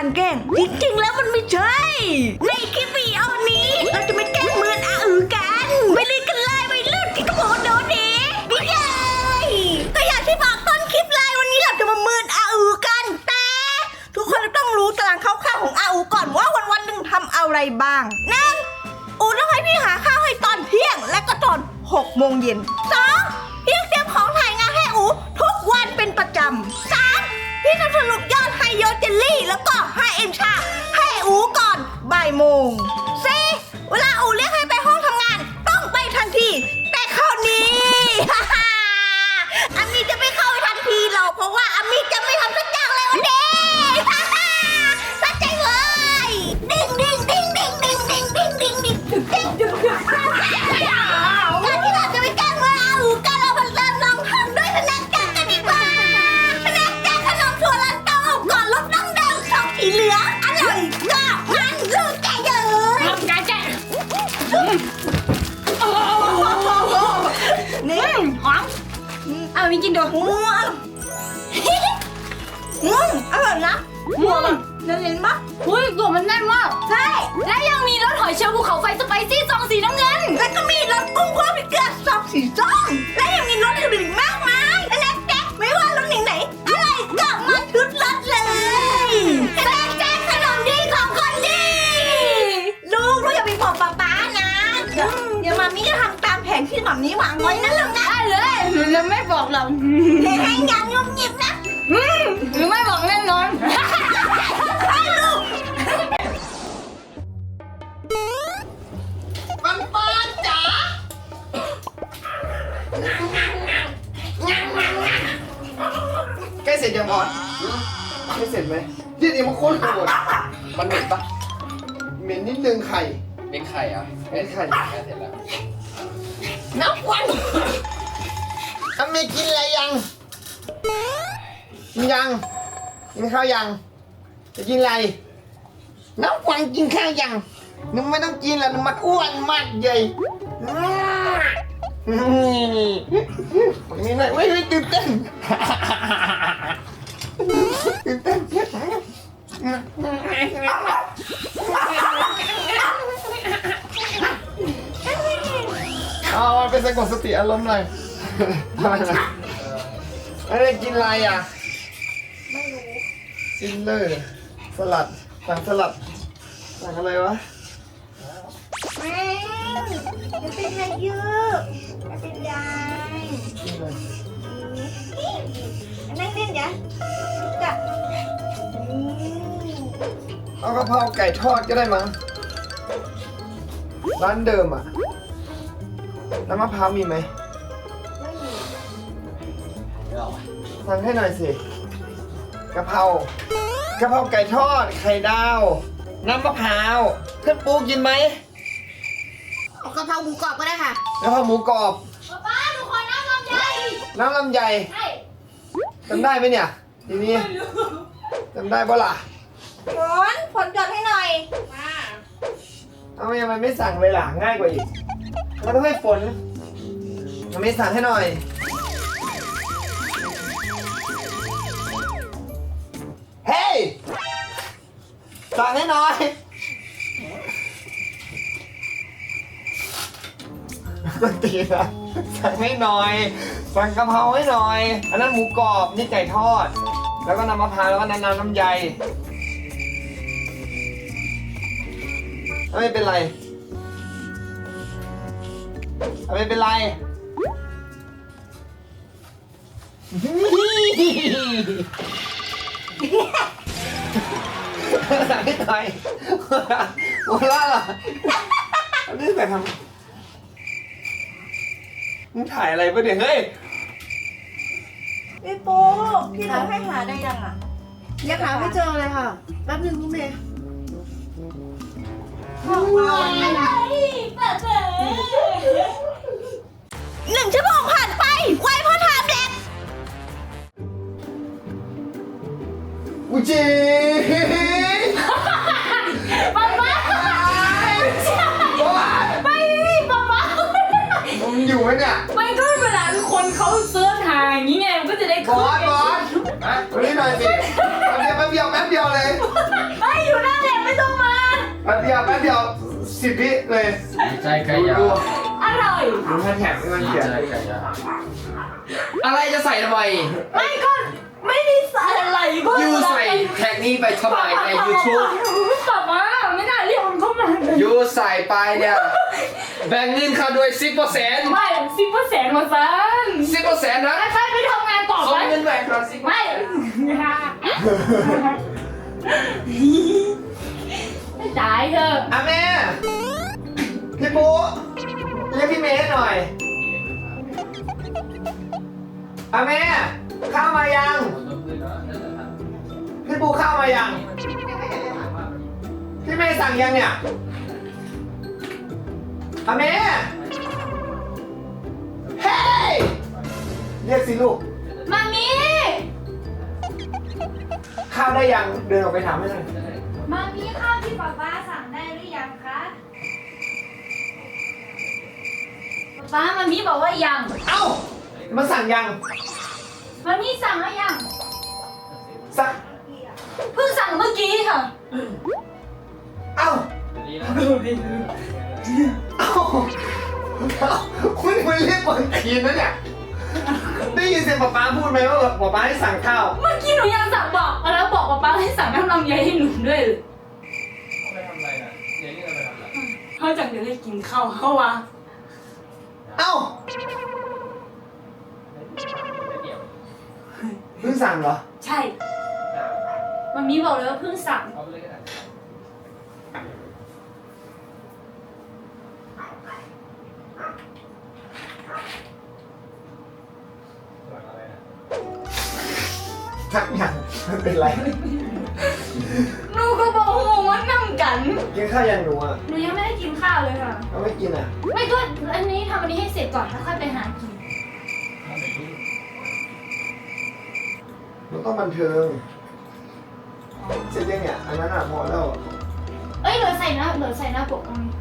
การแกล้ง จริงๆ แล้วมันไม่ใช่ ในคลิปวิดีโอนี้ เราจะไม่แกล้งเหมือนอาอือกัน ไปเล่นกันเลยไปเล่นที่ทุกคนโดนเด็กพี่ใหญ่ก็อย่างที่บอกต้นคลิปเลยวันนี้เราจะมาเมินอาอือกันแต่ ทุกคนต้องรู้ตารางคร่าวๆของอาอูก่อนว่าวันวันๆหนึ่งทำอะไรบ้างหนั่นอูต้องให้พี่หาข้าวให้ตอนเที่ยง และก็ตอน6โมงเย็นสองพี่ต้องเตรียมของถ่ายงานให้อูทุกวันเป็นประจำสามพี่จะสรุปยอด โยเจลลี่ แล้วก็ให้เอ็มชา ให้อูก่อนบ่ายโมงซีเวลาอูเรียกให้ อุ้ยตัวมันแน่นมาก ใช่ และยังมีรสหอยเชลล์ภูเขาไฟสไปซี่ซองสีน้ำเงิน แล้วก็มีรสกุ้งคั่วพริกเกลือซองสีส้มและยังมีรสอื่นอีกมากมายและแน็กแจ๊กไม่ว่ารสไหนไหนๆอะไรก็มาทุดรสเลยแน็กแจ๊กขนมดีของคนดีลุงลูกอย่าไปบอกป๊าป๊านะเดี๋ยวเดี๋ยวมามีจะทำตามแผนที่หมามีวางไว้นะลุงนะได้เลยหนูจะไม่บอกหรอกให้งานงุบงิบนะอืมหรือไม่บอกแน่นอน เสร็จยังบอสใกล้เสร็จไหมยืดอีกมาโคตรโหดมันเหม็นปะเหม็นนิดนึงไข่เป็นไข่อะเป็นไข่ใกล้เสร็จแล้วน้ำควันทำไมกินอะไรยังกินยังกินข้าวยังจะกินอะไรน้ำควันกินข้าวยังนึกไม่ต้องกินแล้วนึกมันอ้วนมากใหญ่ นี่หน่อยเว้ยเฮ้ยตื่นเต้นตื่นเต้นเอาเป็นสงบสติอารมณ์หน่อยอะไรกินอะไรอะ ไม่รู้ซิลเลอร์สลัดสั่งสลัดสั่งอะไรวะแม่ จะเป็นไรเยอะจะเป็นยายกินอะไรนั่งเล่นจ้ะจ้ะเอากระเพราไก่ทอดก็ได้มั้งร้านเดิมอะ น้ำมะพร้าวมีไหมสั่งให้หน่อยสิกะเพรากะเพราไก่ทอด ไข่ดาว น้ำมะพร้าวเพื่อนปูกินไหม เอากะเพราหมูกรอบก็ได้ค่ะกะเพราหมูกรอบป้าทุกคนนั่งลำไยน้ำลำไยใช่จำได้ไหมเนี่ย ทีนี้จำได้ปะล่ะฝนฝนจดให้หน่อยเอาทำไมไม่สั่งเลยล่ะง่ายกว่าอีกเราต้องให้ฝนทำไมสั่งให้หน่อยเฮ้ยสั่งให้หน่อย ก็ตีนะสั่งให้หน่อย สั่งกะเพราให้หน่อย อันนั้นหมูกรอบนี่ไก่ทอด แล้วก็น้ำมะพร้าวแล้วก็น้ำน้ำน้ำใยไม่เป็นไรไม่เป็นไรสั่งให้หน่อยหัวเราะเหรอเอาเรื่ทำ มึงถ่ายอะไรปะเนี่ยเฮ้ยพี่ปูพี่ทำให้หาได้ยังอะยังหาไม่เจอเลยค่ะ แป๊บนึงคุณเมย์หนึ่งชั่วโมงผ่านไป ไวพอถามเด็กอุจิ สิบวิเลยดีใจไก่ดูยาดูอร่อย ดูแค่แถมให้มันดีเขียนใจไก่ยาอะไรจะใส่ทำไมไม่ก็ไม่ได้ใส่อะไรก็ยูใส่แท็กนี้ไปทำไมในยูทูบกลับมาไม่น่าเรียกมันเข้ามาเลยยูใส่ไปเนี่ย แบ่งเงินเขาด้วยสิบเปอร์เซ็นต์ไม่สิบเปอร์เซ็นต์มาซันสิบเปอร์เซ็นต์นะใครไปทำงานต่อส่ไหงมเงินแบ่งก่อนสิ ไม่ ไม่จ่ายเถอะอะแม่ พี่ปูเรียกพี่เมย์หน่อยอะแม่ ข้าวมายัง พี่ปูข้าวมายัง พี่เมย์สั่งยังเนี่ยอะแม่ เฮ้ย เรียกสิลูก มามีข้าวได้ยัง เดินออกไปถามให้หน่อย มามีข้าวที่ป๊าป๊าสั่งได้หรือยังคะป๊ามามีบอกว่ายังเอ้ามันสั่งยัง มามีสั่งแล้วยัง สั่ง เพิ่งสั่งเมื่อกี้ค่ะเอ้าเอ้าเอ้าคุณคุณเรียกคนทีนนะเนี่ย ได้ยินเสียงป๊าป๊าพูดไหมว่าแบบป๊าป๊าให้สั่งข้าว เมื่อกี้หนูยังสั่งบอกแล้วบอกป๊าป๊าให้สั่งน้ำลำไยให้หนูด้วยเลยไปทำอะไรน่ะเดี๋ยวนี้เราไปทำอะไรเขาจากเดี๋ยวได้กินข้าวเขาวะเอ้าไม่เกี่ยวเพิ่งสั่งเหรอ ใช่มามีบอกเลยว่าเพิ่งสั่ง เอาไปเลยก็ได้หลังอะไรนะ ทักอย่างมันเป็นไรหนูก็บอกโหว่านั่งกัน กินข้าวยังหนูอะหนูยังไม่ได้กินข้าวเลยค่ะ เอาไม่กินอะไม่ก็อันนี้ทำอันนี้ให้เสร็จก่อนแล้วค่อยไปหากินถ้าไม่รู้มันต้องบันเทิงเสร็จยังเนี่ยอันนั้นอะพอแล้ว เอ้ยเหลือใส่หน้าเหลือใส่หน้าปกตรงนี้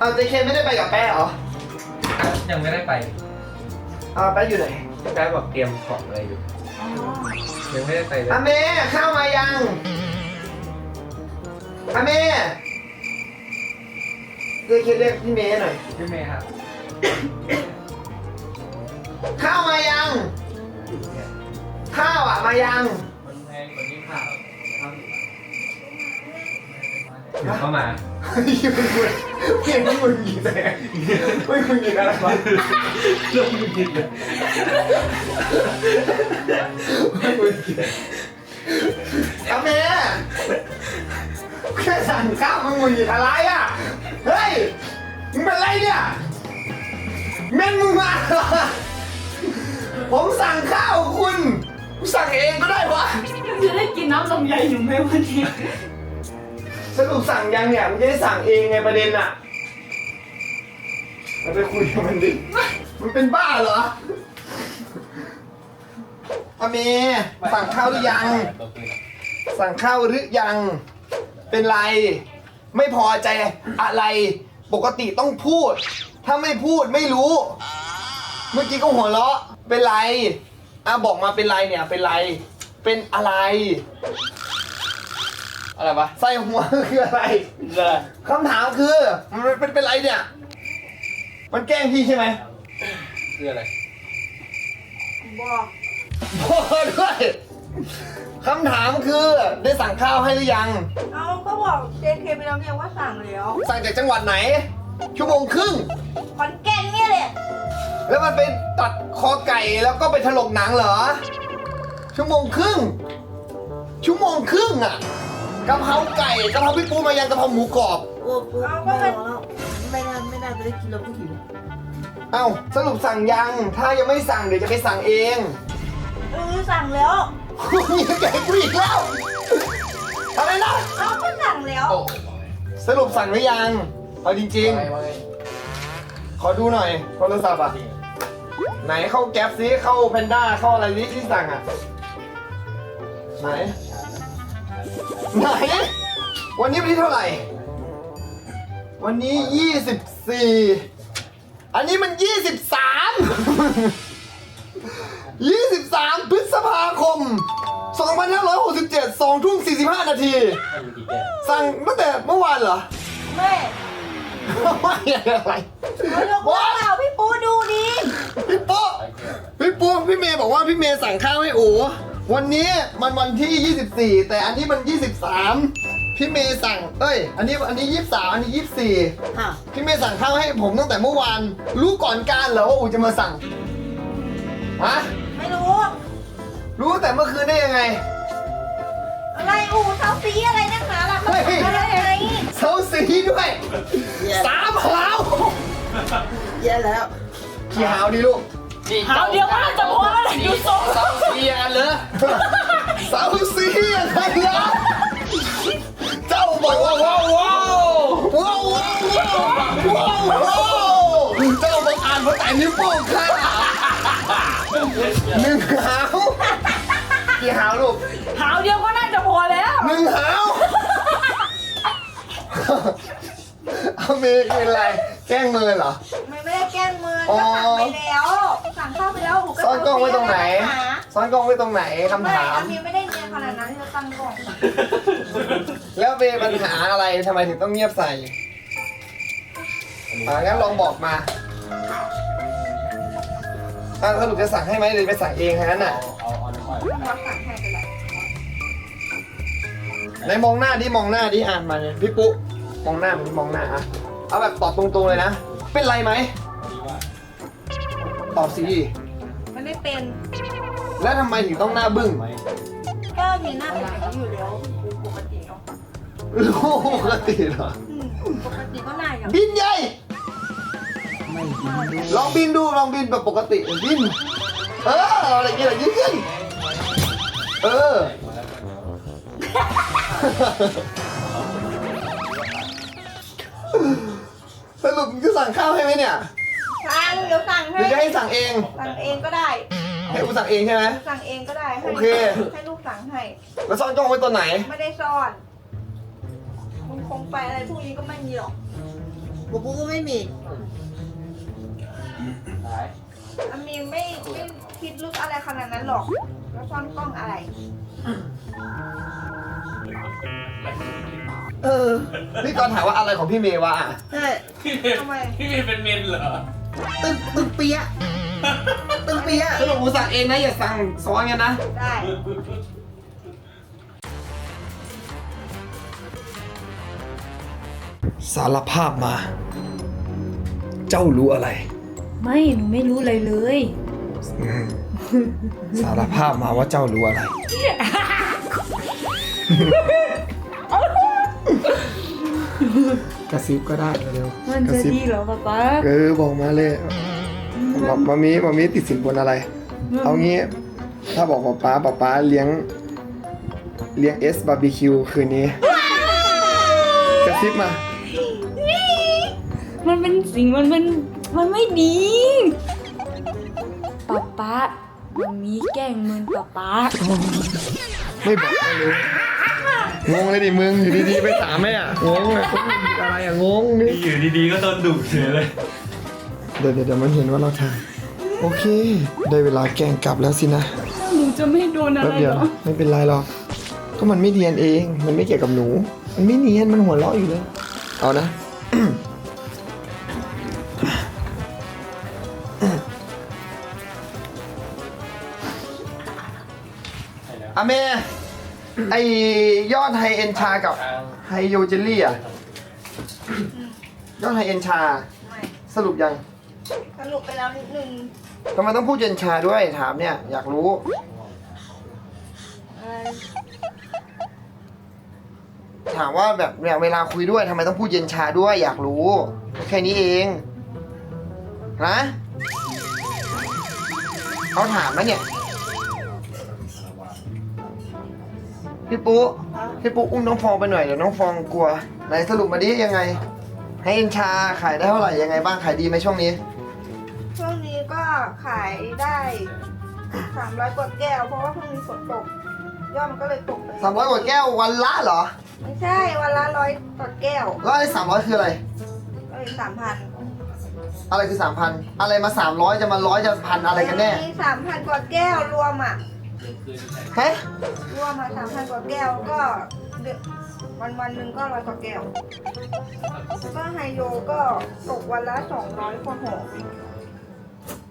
เอาเจเคไม่ได้ไปกับแป้เหรอยังไม่ได้ไปเอาแป้อยู่ไหนแป๊บบอกเตรียมของอะไรอยู่อ๋อยังไม่ได้ไปเลยอาเม่ข้าวมายังอาเม่เจเคเรียกพี่เมย์หน่อยพี่เมย์ครับข้าวมายัง ข้าวอะมายัง มันแพงกว่านี้ค่ะ เดี๋ยวเข้ามายืนคุยเพียงที่มึงยิงแต่ไม่คุณยิงอะไรวะเริ่มกินเลยไม่คุณยิงอาเม่แค่สั่งข้าวมึงมึงยิงอะไรอะเฮ้ยมึงเป็นไรเนี่ยเม่นมึงมาผมสั่งข้าวคุณกูสั่งเองก็ได้วะจะได้กินน้ำลำไยหนูไหมวันนี้ สรุปสั่งยังเนี่ยมึงจะได้สั่งเองไงประเด็นอะเราไปคุยกับมันดิ มันเป็นบ้าเหรออเมสั่งข้าวหรือยัง สั่งข้าวหรือยัง เป็นไร ไม่พอใจอะไร ปกติต้องพูด ถ้าไม่พูดไม่รู้ เมื่อกี้ก็หัวเราะ เป็นไรอะบอกมาเป็นไรเนี่ย เป็นไร เป็นอะไร อะไรวะใส่หัวคืออะไรคำถามคือมันเป็นเป็นไรเนี่ย มันแกล้งพี่ใช่ไหมคืออะไรบอกบอกด้วยคำถามคือได้สั่งข้าวให้หรือยัง เอาก็บอกเจเคไปแล้วเนี่ยว่าสั่งแล้วสั่งจากจังหวัดไหน ชั่วโมงครึ่งขอนแก่นเนี่ยแหละแล้วมันไปตัดคอไก่แล้วก็ไปถลกหนังเหรอ ชั่วโมงครึ่งชั่วโมงครึ่งอะ กะเพราไก่กะเพราพี่ปูมายังกะเพราหมูกรอบ โอ้ปุ๊บไม่รอแล้วไม่น่าไม่น่าจะได้กินแล้วก็หิวเอ้าสรุปสั่งยัง ถ้ายังไม่สั่งเดี๋ยวจะไปสั่งเองเออสั่งแล้วคุณยังไงกูอีกแล้วอะไรนะเอาก็สั่งแล้วสรุปสั่งหรือยังเอาจริงๆขอดูหน่อยโทรศัพท์อะไหนเข้าแก๊ปซิเข้าแพนด้าเข้าอะไรนี้ที่สั่งอะไหน ไหน วันนี้วันที่เท่าไหร่ วันนี้ยี่สิบสี่อันนี้มันยี่สิบสามยี่สิบสามพฤษภาคมสองพันห้าร้อยหกสิบเจ็ดสองทุ่มสี่สิบห้านาที สั่งตั้งแต่เมื่อวานเหรอ ไม่ไม่อะไรเอายกมือเปล่าพี่ปูดูดิพี่ปุ๊พี่ปุ๊พี่เมย์บอกว่าพี่เมย์สั่งข้าวให้โอ วันนี้มันวันที่ 24 แต่อันนี้มัน 23 พี่เมย์สั่ง เอ้ย อันนี้อันนี้ 23 อันนี้24ค่ะพี่เมย์สั่งข้าวให้ผมตั้งแต่เมื่อวาน รู้ก่อนการเหรอว่าอูจะมาสั่ง ฮะ ไม่รู้ รู้แต่เมื่อคืนได้ยังไง อะไรอูเท้าสีอะไรนักหนาล่ะมันเฮ้ย อะไรอะไรเซาสีด้วยสามหาวแย่แล้ว กี่หาวดีลูก หาวเดียวก็น่าจะพอแล้วแหละดูทรงเศร้าเสียกันเลยเซาสีอะไรนะเจ้าบอกว่าว้าวว้าวว้าวว้าวว้าวว้าวเจ้าบอกอ่านภาษานิ้วโป้งค่ะหนึ่งหาวกี่หาวลูกหาวเดียวก็น่าจะพอแล้วหนึ่งหาวเอาเมย์เป็นไร แกล้งเมย์เหรอ ไม่ไม่ได้แกล้งมืออ๋อก็สั่งไปแล้วสั่งข้าวไปแล้วอูซ่อนกล้องไว้ตรงไหน ซ่อนกล้องไว้ตรงไหนคำไม่ถาม อามีไม่ได้เนียนขนาดนั้นที่จะตั้งกล้องแล้วเมย์ปัญหาอะไรทำไมถึงต้องเงียบใส่อ่างั้นลองบอกมาอ่าสรุปจะสั่งให้ไหมหรือไปสั่งเองแค่นั้นน่ะรับสั่งให้ไปแล้วไหนมองหน้าดิมองหน้าดิอ่านมาเนี่ยพี่ปุ๊มองหน้ามันดิมองหน้าอะ เอาแบบตอบตรงๆเลยนะ เป็นไรไหม ตอบสิไม่ได้เป็นแล้วทำไมถึงต้องหน้าบึ้งก็มีหน้าเป็นอย่างนี้อยู่แล้วปกติเนาะรู้ปกติเหรอ อืมปกติก็หน้าอย่างบินใหญ่ลองบินดูลองบินแบบปกติบิน เอออะไรเงี้ยยืนขึ้นเออ สรุปมึงจะสั่งข้าวให้ไหมเนี่ยสั่งเดี๋ยวสั่งหให้รือจะให้สั่งเอง สั่งเองก็ได้ ให้กูสั่งเองใช่ไหม สั่งเองก็ได้ให้โอเค ให้ลูกสั่งให้ แล้วซ่อนกล้องไว้ตัวไหนไม่ได้ซ่อนมึงคงไปอะไรพวกนี้ก็ไม่มีหรอก กูปูก็ไม่มี อามีไม่ไม่คิดลึกอะไรขนาดนั้นหรอก แล้วซ่อนกล้องอะไร เออนี่ก่อนถามว่าอะไรของพี่เมย์วะอะใช่ทำไม พี่เมย์เป็นเมนเหรอ ตึงตึงเปียะตึงเปียะสรุปกูสั่งเองนะอย่าสั่งซ้อนกันนะ ได้ สารภาพมา เจ้ารู้อะไร ไม่หนูไม่รู้อะไรเลยสารภาพมาว่าเจ้ารู้อะไร กระซิบก็ได้เร็วมันกระจะซิบดีเหรอป๊าป๊าเออบอกมาเลยบอกมามีมามีติดสินบนอะไร เอางี้ ถ้าบอกป๊าป๊าป๊าป๊าเลี้ยง เลี้ยงเอสบาร์บีคิวคืนนี้ กระซิบมา มันเป็นสิ่งมันเป็น มันไม่ดีป๊าป๊ามันมีแกล้งมึนป๊าป๊าไม่บอกเลยงงเลยดิมึงอยู่ดีๆไปถามแม่อะงงเลยคนผิดอะไรอะงงนี่อยู่ดีๆก็โดนดุเฉยเลยเดี๋ยวเดี๋ยวเดี๋ยวมันเห็นว่าเราถ่ายโอเค ได้เวลาแกล้งกลับแล้วสินะหนูจะไม่โดนอะแป๊บไรเดียวเหรอไม่เป็นไรหรอกก็มันไม่เนียนเอง มันไม่เกี่ยวกับหนู มันไม่เนียนมันหัวเราะอยู่เลยเอานะ อะเมไอยอดไฮเอ็นชากับไฮโยเจลลี่อะยอดไฮเอ็นชา ไม่สรุปยังสรุปไปแล้วนิดนึงทำไมต้องพูดเย็นชาด้วยถามเนี่ย อยากรู้ เอ่อถามว่าแบบเนี่ยเวลาคุยด้วยทำไมต้องพูดเย็นชาด้วย อยากรู้ แค่นี้เองฮะเขาถามนะเนี่ย พี่ปุ๊พี่ปุ๊อุ้มน้องฟองไปหน่อยเดี๋ยวน้องฟองกลัว ไหนสรุปมาดิยังไง ให้เอ็นชาขายได้เท่าไหร่ยังไงบ้างขายดีไหมช่วงนี้ ช่วงนี้ก็ขายได้สามร้อยกว่าแก้วเพราะว่าเพิ่งมีฝนตกยอดมันก็เลยตกไปสามร้อยกว่าแก้ววันละเหรอ ไม่ใช่วันละร้อยต่อแก้วแล้วไอ้สามร้อยคืออะไรกอ้ยสามพันอะไรคือสามพันอะไรมาสามร้อยจะมาร้อยจะพันอะไรกันแน่มีสามพันกว่าแก้วรวมอะ ฮะรวมมาสามพันกว่าแก้วก็เดือนวันวันๆหนึ่งก็ร้อยกว่าแก้วแล้วก็ไฮโยก็ตกวันละสองร้อยกว่าห่อ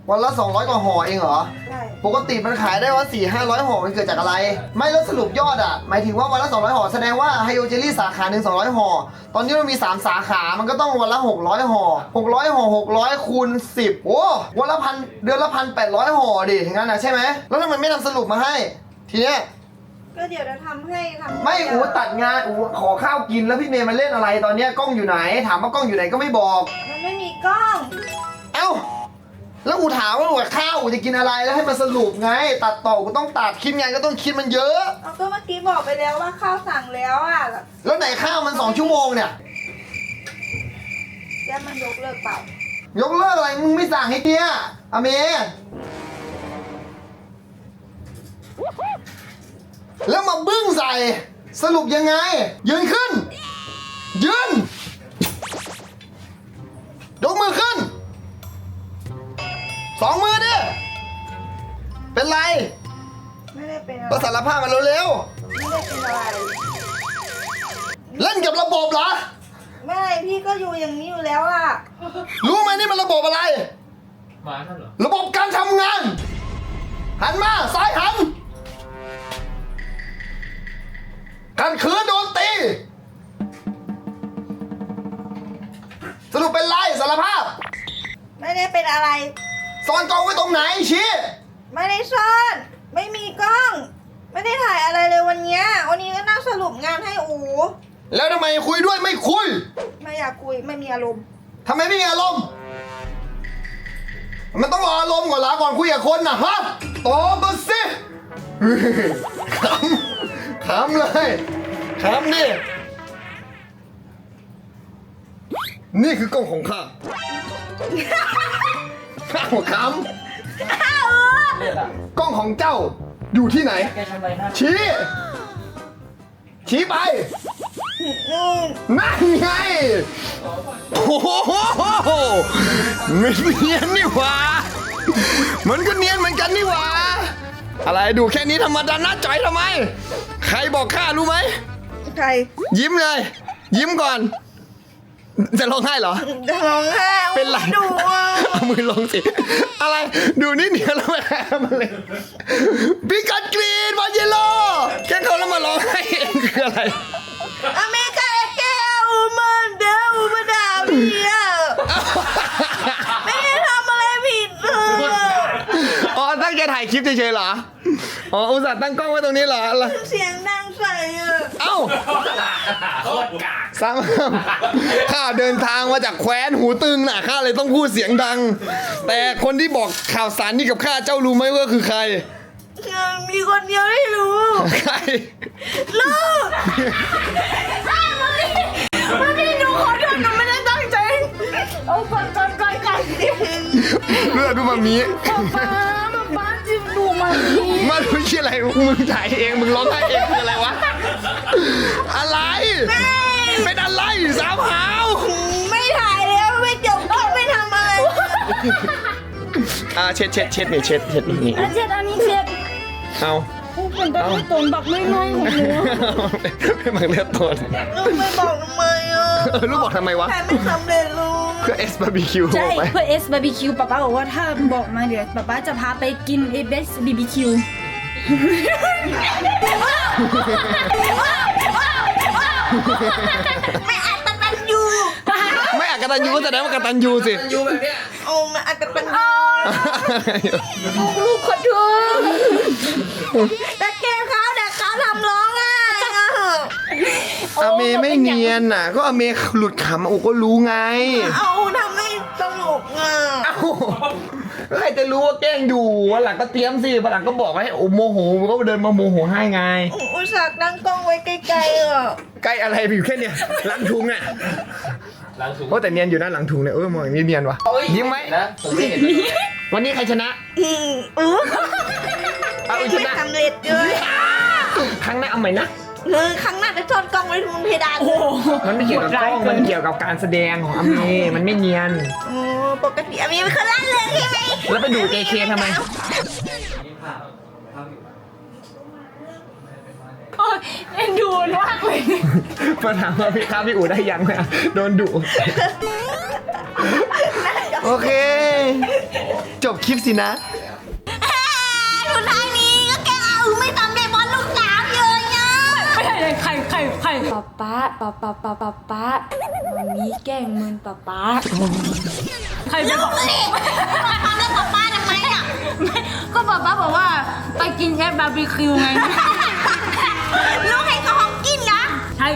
วันละ200กว่าห่อเองเหรอ ใช่ปกติมันขายได้ว่า4 500ห่อมันเกิดจากอะไร ไม่แล้วสรุปยอดอะ หมายถึงว่าวันละ200ห่อแสดงว่าไฮโอเจลลี่สาขาหนึ่ง200ห่อ ตอนนี้มันมี3สาขา มันก็ต้องวันละ600ห่อ600ห่อ600คูณ10โอ้วันละพันเดือนละพันแปดร้อยห่อดิถึงงั้นนะใช่ไหม แล้วทำไมไม่ทำสรุปมาให้ ทีเนี้ย ก็เดี๋ยวจะทำให้ทำให้ไม่อูตัดงานอูขอข้าวกินแล้วพี่เมย์มาเล่นอะไรตอนเนี้ยกล้องอยู่ไหน ถามว่ากล้องอยู่ไหนก็ไม่บอก มันไม่มีกล้อง เอ้า แล้วกูถามว่าอูกับข้าวอูจะกินอะไรแล้วให้มาสรุปไง ตัดต่อกูต้องตัดคิดงานก็ต้องคิดมันเยอะ เอาก็เมื่อกี้บอกไปแล้วว่าข้าวสั่งแล้วอะแล้วไหนข้าวมันสองชั่วโมงเนี่ย แก้มันยกเลิกเปล่ายกเลิกอะไรมึงไม่สั่งให้เนี่ยอเมแล้วมาบึ้งใส่ สรุปยังไง ยืนขึ้น ยืน ยกมือขึ้น สองมือดิเป็นไรไม่ได้เป็นอะไรก็สารภาพมาเร็วไม่ได้เป็นอะไรๆเล่นกับระบบเหรอ ไม่ พี่ก็อยู่อย่างนี้อยู่แล้วอะรู้ไหมนี่มันระบบอะไรมาท่านเหรอระบบการทำงาน หันมาซ้ายหันกันขืนโดนตี สรุปเป็นไรสารภาพ ไม่ได้เป็นอะไร ซ่อนกล้องไว้ตรงไหนชี้ไม่ได้ซ่อน ไม่มีกล้อง ไม่ได้ถ่ายอะไรเลยวันเนี้ยวันนี้ก็นั่งสรุปงานให้อูแล้วทำไมคุยด้วยไม่คุยไม่อยากคุยไม่มีอารมณ์ ทำไมไม่มีอารมณ์ มันต้องรออารมณ์ก่อนละก่อนคุยกับคนนะฮะตอบมาสิขำขำเลยขำดินี่คือกล้องของข้า ข้าวขำกล้องของเจ้าอยู่ที่ไหน แกทำอะไรหน้าชี้ ชี้ไปอืมนั่นไง โอ้โหไม่เนียนนี่หว่า มันก็เนียนเหมือนกันนี่หว่า อะไรดูแค่นี้ธรรมดานะจ่อยทำไม ใครบอกข้ารู้ไหม ใครยิ้มเลย ยิ้มก่อน จะร้องไห้เหรอ จะร้องไห้เป็นไร ดูอะเอามือลงสิ อะไร ดูนี่เนียนแล้วแม่มันเลยพิกัดกรีนบอลเยลโล่แค่เขาแล้วมาร้องไห้เองคืออะไร อเมริกาแก้วมันเด้อมาด่าพี่อะไม่ได้ทำอะไรผิดเลยอ๋อ ตั้งใจถ่ายคลิปเฉยๆเหรอ อ๋อ อุตส่าห์ตั้งกล้องไว้ตรงนี้เหรออะไรเสียงดังใส่อะ เอ้า โคตรกาก สามข้าเดินทางมาจากแคว้นหูตึงน่ะข้าเลยต้องพูดเสียงดัง แต่คนที่บอกข่าวสารนี้กับข้าเจ้ารู้ไหมว่าคือใคร มีคนเดียวที่รู้ใคร ลูกมันพี่หนูขอโทษหนูไม่ได้ตั้งใจเอาก่อนก่อนก่อนก่อนเลือดดูมามีป๊าป๊าป๊าจิมดูมันดีมาดูชื่ออะไรมึงถ่ายเองมึงร้องไห้เองคืออะไรวะ อะไร เป็นอะไรสามหาวไม่ถ่ายแล้วไม่จบก็ไม่ทำอะไรอ่าเช็ดเช็ดเช็ดนี่เช็ดเช็ดนี่อันเช็ดอันนี้เช็ดเอาผู้เป็นตะลุตนบักไม่น้อยของหนูไม่มังเลือดตัวเลยลูกไม่บอกทำไมอะเออลูกบอกทำไมวะถ่ายไม่สำเร็จลูกเพื่อเอสบาร์บีคิวใช่บอกไหมเพื่อเอสบาร์บีคิวป๊าป๊าบอกว่าถ้าบอกมาเดี๋ยวป๊าป๊าจะพาไปกินเอเบสบีบีคิว ไม่อัตตันยูไม่อักตันยูก็แสดงว่ากตันยูสิ อยู่แบบเนี้ยโอ้ไม่อัตตันยูลูกขอโทษแต่เกมเขาแต่เขาทำร้องไห้อะอเมไม่เนียนน่ะ ก็อเมหลุดขำโอ้ก็รู้ไง เอาทำให้สนุกอะเอ้า ใครจะรู้ว่าแกล้งอยู่วันหลังก็เตรียมสิวันหลังก็บอกให้โอ้โมโหก็เดินมาโมโหให้ไง อุตส่าห์ตั้งกล้องไว้ไกลๆอะใกล้อะไรไปอยู่แค่เนี้ยหลังถุงอะหลังสูงโอ้แต่เนียนอยู่นะหลังถุงเนี่ยเออมองอย่างนี้เนียนวะยิ้มไหมนะผมไม่เห็นวันนี้ใครชนะอืมอู้เอาอีกชนะสำเร็จด้วยครั้งหน้าเอาใหม่นะ หรือครั้งหน้าจะซ่อนกล้องไว้บนเพดานโอ้โหมันไม่เกี่ยวกับกล้องมันเกี่ยวกับการแสดงของอเมมันไม่เนียนโอ้ปกติอามีเป็นคนล่าเริงใช่ไหมแล้วไปดู JK ทำไม โอ้ยเอ็นดูมากเลยพอถามว่าพี่ข้าวพี่อู๋ได้ยังเนี่ยโดนดุโอเค จบคลิปสินะอ่าสุดท้าย ใครใครใครป๊าป๊าป๊าป๊าป๊าป๊าป๊ามันมีแกล้งมึนป๊าป๊าใครไปลูบอกกนี่มาทำแล้วกับป้าทำไมอะก็ป๊าป๊าบอกว่าไปกินแค่บาร์บีคิวไงลูกให้เขาของกินนะใช่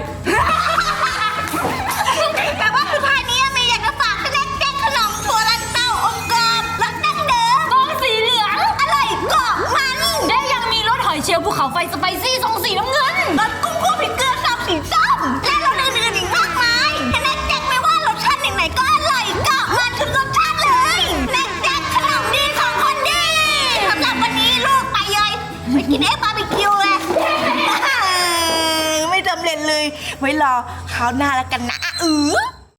แต่ว่าสุดท้ายนี้เมย์อยากจะฝากแจ็คแจ็คขนมถั่วลันเต้าอมกรอบรสดั้งเดิมกล้องสีเหลืองอร่อยกรอบมันและยังมีรสหอยเชลล์ภูเขาไฟสไปซี่ทรงสีน้ำเงินรส กินเอ็กบาร์บีคิวเลย ไม่สำเร็จเลย ไว้รอคราวหน้าแล้วกันนะอือ